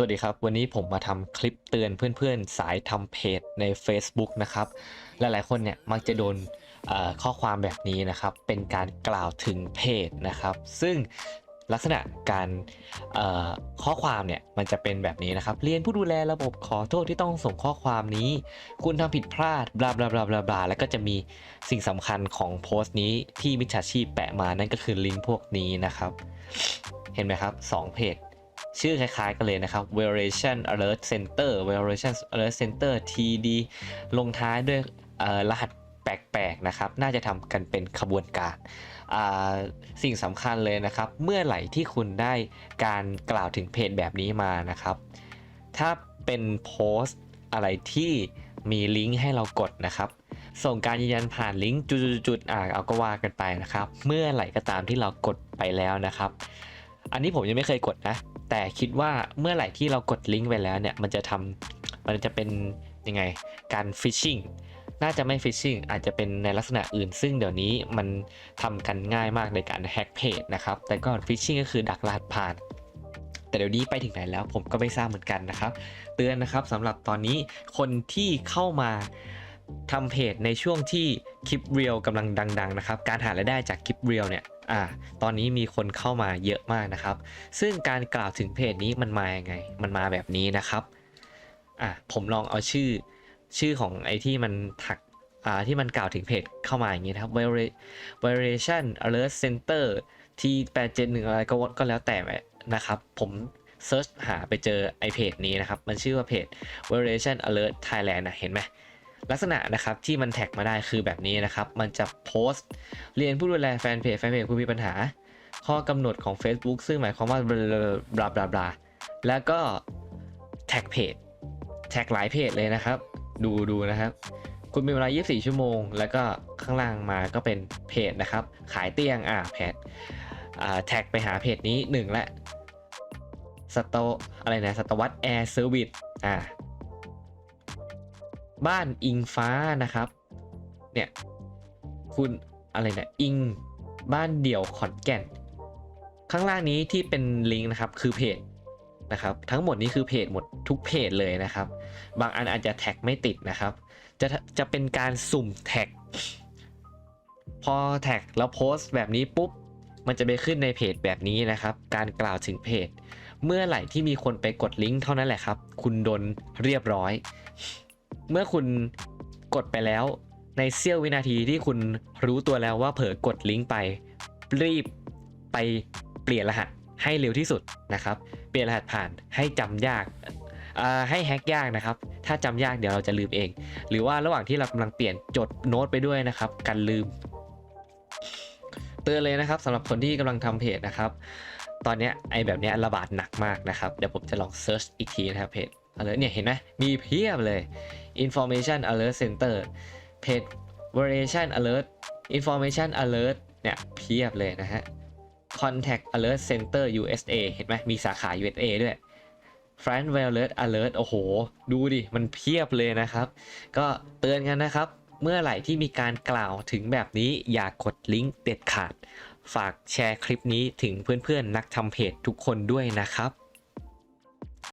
วัสดีครับ วันนี้ผมมาทำคลิปเตือนเพื่อนๆ สายทำเพจใน Facebook นะครับ หลายๆคนเนี่ยมักจะโดนข้อความแบบนี้นะครับ เป็นการกล่าวถึงเพจนะครับ ซึ่งลักษณะการข้อความเนี่ยมันจะเป็นแบบนี้นะครับ เรียนผู้ดูแลระบบขอโทษที่ต้องส่งข้อความนี้ คุณทำผิดพลาดบลาบลาบลาบลาบลาแล้วก็จะมีสิ่งสำคัญของโพสต์นี้ที่มิจฉาชีพแปะมานั่นก็คือลิงก์พวกนี้นะครับ เห็นไหมครับสองเพจ ชื่อคล้ายๆกันเลยนะครับ Variation Alert Center Variation Alert Center TD ลงท้ายด้วยรหัสแปลกๆนะครับ น่าจะทำกันเป็นขบวนการ สิ่งสำคัญเลยนะครับ เมื่อไหร่ที่คุณได้การกล่าวถึงเพจแบบนี้มานะครับ ถ้าเป็นโพสต์อะไรที่มีลิงก์ให้เรากดนะครับ ส่งการยืนยันผ่านลิงก์จุดๆๆอ่าเอาก็ว่ากันไปนะครับ เมื่อไหร่ก็ตามที่เรากดไปแล้วนะครับ อันนี้ผมยังไม่เคยกดนะ แต่คิดว่าเมื่อไหร่ที่เรากดลิงก์ไปแล้วเนี่ย มันจะทำมันจะเป็นยังไง การฟิชชิงน่าจะไม่ฟิชชิงอาจจะเป็นในลักษณะอื่น ซึ่งเดี๋ยวนี้มันทำกันง่ายมากในการแฮ็กเพจนะครับ แต่ก่อนฟิชชิงก็คือดักรหัสผ่าน แต่เดี๋ยวนี้ไปถึงไหนแล้วผมก็ไม่ทราบเหมือนกันนะครับ เตือนนะครับสำหรับตอนนี้คนที่เข้ามาทำเพจในช่วงที่คลิปเรียลกำลังดัง ๆ นะครับ การหารายได้จากคลิปเรียลเนี่ย อ่าตอนนี้มีคนเข้ามาเยอะมากนะครับ ซึ่งการกล่าวถึงเพจนี้มันมาอยังไง มันมาแบบนี้นะครับอะผมลองเอาชื่อชื่อของไอที่มันถักอ่าที่มันกล่าวถึงเพจเข้ามาอย่างนี้นะครับ variation alert center t 8 7 1อะไรก็ว่าก็แล้วแต่นะครับ ผมเซิร์ชหาไปเจอไอเพจนี้นะครับ มันชื่อว่าเพจ variation alert thailand นะเห็นไหม ลักษณะนะครับที่มันแท็กมาได้คือแบบนี้นะครับ มันจะโพสต์เรียนผู้ดูแลแฟนเพจแฟนเพจคุณมีปัญหา ข้อกำหนดของ Facebook ซึ่งหมายความว่าบลาบลาบลาแล้วก็แท็กเพจแท็กหลายเพจเลยนะครับ ดูดูนะครับ คุณมีเวลา 24 ชั่วโมง แล้วก็ข้างล่างมาก็เป็นเพจนะครับ ขายเตียงอ่าเพจอ่าแท็กไปหาเพจนี้หนึ่งและสตออะไรนะสตวัตแอร์เซอร์วิสอ่า บ้านอิงฟ้านะครับ เนี่ย คุณอะไรเนี่ยอิงบ้านเดี่ยวขอนแก่น ข้างล่างนี้ที่เป็นลิงก์นะครับคือเพจนะครับ ทั้งหมดนี้คือเพจหมดทุกเพจเลยนะครับ บางอันอาจจะแท็กไม่ติดนะครับ จะจะเป็นการสุ่มแท็ก พอแท็กแล้วโพสต์แบบนี้ปุ๊บ มันจะไปขึ้นในเพจแบบนี้นะครับ การกล่าวถึงเพจ เมื่อไหร่ที่มีคนไปกดลิงก์เท่านั้นแหละครับ คุณโดนเรียบร้อย เมื่อคุณกดไปแล้ว ในเสี้ยววินาทีที่คุณรู้ตัวแล้วว่าเผลอกดลิงก์ไป รีบไปเปลี่ยนรหัสให้เร็วที่สุดนะครับ เปลี่ยนรหัสผ่านให้จำยากให้แฮกยากนะครับ ถ้าจำยากเดี๋ยวเราจะลืมเอง หรือว่าระหว่างที่เรากำลังเปลี่ยนจดโน้ตไปด้วยนะครับกันลืม เตือนเลยนะครับสำหรับคนที่กำลังทำเพจนะครับ ตอนนี้ไอแบบนี้ระบาดหนักมากนะครับ เดี๋ยวผมจะลองเซิร์ชอีกทีนะครับเพจ อะไรเนี่ยเห็นไหมมีเพียบเลย information alert center เพจ variation alert information alert เนี่ยเพียบเลยนะฮะ contact alert center USA เห็นไหมมีสาขา USA ด้วย friend alert alert โอ้โห ดูดิ มันเพียบเลยนะครับ ก็เตือนกันนะครับ เมื่อไหร่ที่มีการกล่าวถึงแบบนี้อย่ากดลิงก์เด็ดขาด ฝากแชร์คลิปนี้ถึงเพื่อนๆ นักทำเพจทุกคนด้วยนะครับ